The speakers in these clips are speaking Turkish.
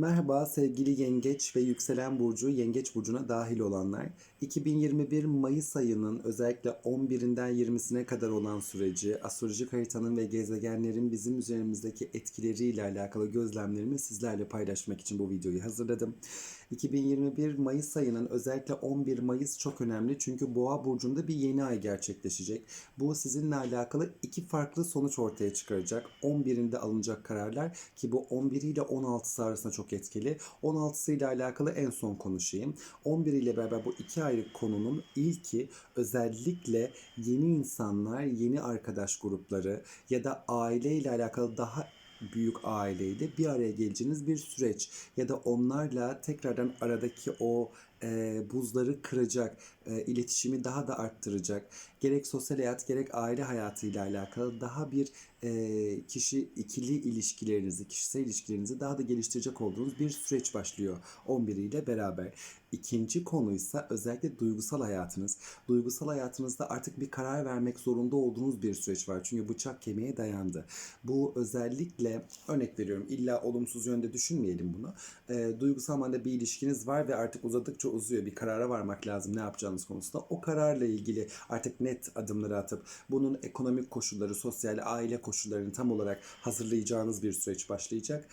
Merhaba sevgili Yengeç ve Yükselen Burcu Yengeç Burcu'na dahil olanlar. 2021 Mayıs ayının özellikle 11'inden 20'sine kadar olan süreci, astrolojik haritanın ve gezegenlerin bizim üzerimizdeki etkileriyle alakalı gözlemlerimi sizlerle paylaşmak için bu videoyu hazırladım. 2021 Mayıs ayının özellikle 11 Mayıs çok önemli çünkü Boğa burcunda bir yeni ay gerçekleşecek. Bu sizinle alakalı iki farklı sonuç ortaya çıkaracak. 11'inde alınacak kararlar ki bu 11 ile 16'sı arasında çok etkili. 16'sı ile alakalı en son konuşayım. 11 ile beraber bu iki ayrı konunun ilki özellikle yeni insanlar, yeni arkadaş grupları ya da aile ile alakalı daha büyük aileyle bir araya geleceğiniz bir süreç ya da onlarla tekrardan aradaki o e, buzları kıracak, e, iletişimi daha da arttıracak. Gerek sosyal hayat gerek aile hayatıyla alakalı daha bir e, kişi ikili ilişkilerinizi, kişisel ilişkilerinizi daha da geliştirecek olduğunuz bir süreç başlıyor 11 ile beraber. İkinci konuysa özellikle duygusal hayatınız. Duygusal hayatınızda artık bir karar vermek zorunda olduğunuz bir süreç var. Çünkü bıçak kemiğe dayandı. Bu özellikle örnek veriyorum illa olumsuz yönde düşünmeyelim bunu. E, duygusal manada bir ilişkiniz var ve artık uzadıkça uzuyor. Bir karara varmak lazım ne yapacağınız konusunda. O kararla ilgili artık net adımları atıp bunun ekonomik koşulları, sosyal aile koşullarını tam olarak hazırlayacağınız bir süreç başlayacak.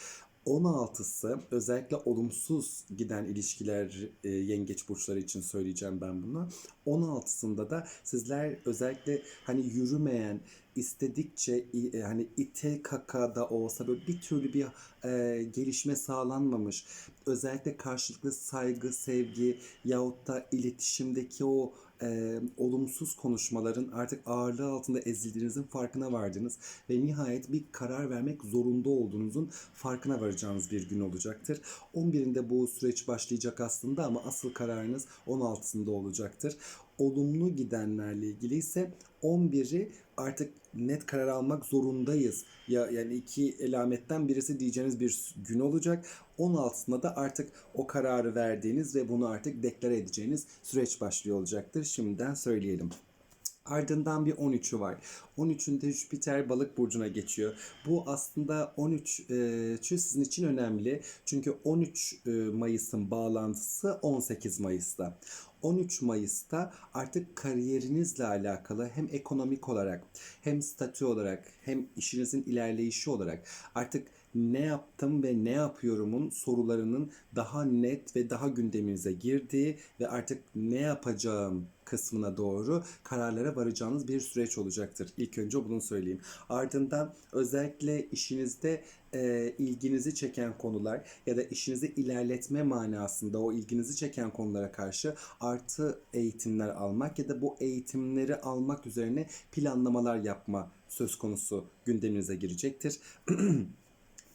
16'sı özellikle olumsuz giden ilişkiler e, yengeç burçları için söyleyeceğim ben bunu. 16'sında da sizler özellikle hani yürümeyen istedikçe e, hani ite kaka da olsa böyle bir türlü bir e, gelişme sağlanmamış. Özellikle karşılıklı saygı, sevgi yahut da iletişimdeki o e, olumsuz konuşmaların artık ağırlığı altında ezildiğinizin farkına vardınız ve nihayet bir karar vermek zorunda olduğunuzun farkına varacağınız bir gün olacaktır. 11'inde bu süreç başlayacak aslında ama asıl kararınız 16'sında olacaktır. Olumlu gidenlerle ilgili ise 11'i artık net karar almak zorundayız. Ya yani iki elametten birisi diyeceğiniz bir gün olacak. 16'sında da artık o kararı verdiğiniz ve bunu artık deklare edeceğiniz süreç başlıyor olacaktır. Şimdiden söyleyelim. Ardından bir 13'ü var. 13'ünde Jüpiter balık burcuna geçiyor. Bu aslında 13'ü sizin için önemli. Çünkü 13 Mayıs'ın bağlantısı 18 Mayıs'ta. 13 Mayıs'ta artık kariyerinizle alakalı hem ekonomik olarak hem statü olarak hem işinizin ilerleyişi olarak artık ne yaptım ve ne yapıyorumun sorularının daha net ve daha gündeminize girdiği ve artık ne yapacağım kısmına doğru kararlara varacağınız bir süreç olacaktır. İlk önce bunu söyleyeyim. Ardından özellikle işinizde e, ilginizi çeken konular ya da işinizi ilerletme manasında o ilginizi çeken konulara karşı artı eğitimler almak ya da bu eğitimleri almak üzerine planlamalar yapma söz konusu gündeminize girecektir.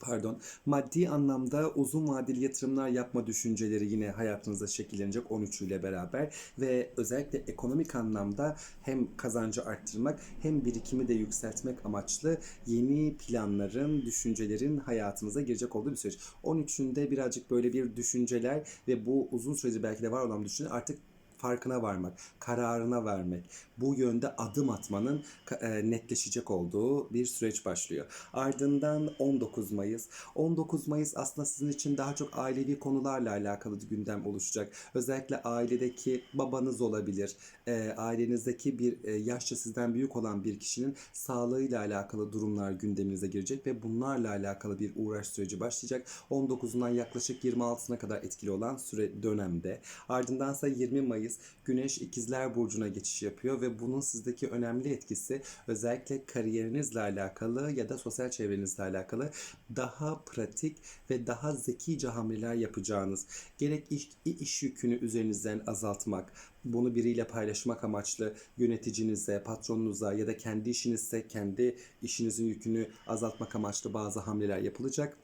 pardon maddi anlamda uzun vadeli yatırımlar yapma düşünceleri yine hayatınızda şekillenecek 13 ile beraber ve özellikle ekonomik anlamda hem kazancı arttırmak hem birikimi de yükseltmek amaçlı yeni planların, düşüncelerin hayatınıza girecek olduğu bir süreç. 13'ünde birazcık böyle bir düşünceler ve bu uzun süreci belki de var olan düşünceler artık farkına varmak, kararına vermek, bu yönde adım atmanın e, netleşecek olduğu bir süreç başlıyor. Ardından 19 Mayıs. 19 Mayıs aslında sizin için daha çok ailevi konularla alakalı bir gündem oluşacak. Özellikle ailedeki babanız olabilir, e, ailenizdeki bir e, yaşça sizden büyük olan bir kişinin sağlığıyla alakalı durumlar gündeminize girecek ve bunlarla alakalı bir uğraş süreci başlayacak. 19'undan yaklaşık 26'sına kadar etkili olan süre dönemde. Ardındansa 20 Mayıs Mayıs Güneş İkizler Burcu'na geçiş yapıyor ve bunun sizdeki önemli etkisi özellikle kariyerinizle alakalı ya da sosyal çevrenizle alakalı daha pratik ve daha zekice hamleler yapacağınız, gerek iş, iş yükünü üzerinizden azaltmak, bunu biriyle paylaşmak amaçlı yöneticinize, patronunuza ya da kendi işinizse kendi işinizin yükünü azaltmak amaçlı bazı hamleler yapılacak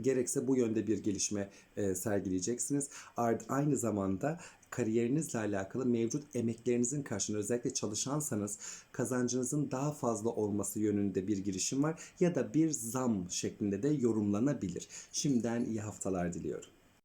gerekse bu yönde bir gelişme e, sergileyeceksiniz. Aynı zamanda kariyerinizle alakalı mevcut emeklerinizin karşılığında özellikle çalışansanız kazancınızın daha fazla olması yönünde bir girişim var ya da bir zam şeklinde de yorumlanabilir. Şimdiden iyi haftalar diliyorum.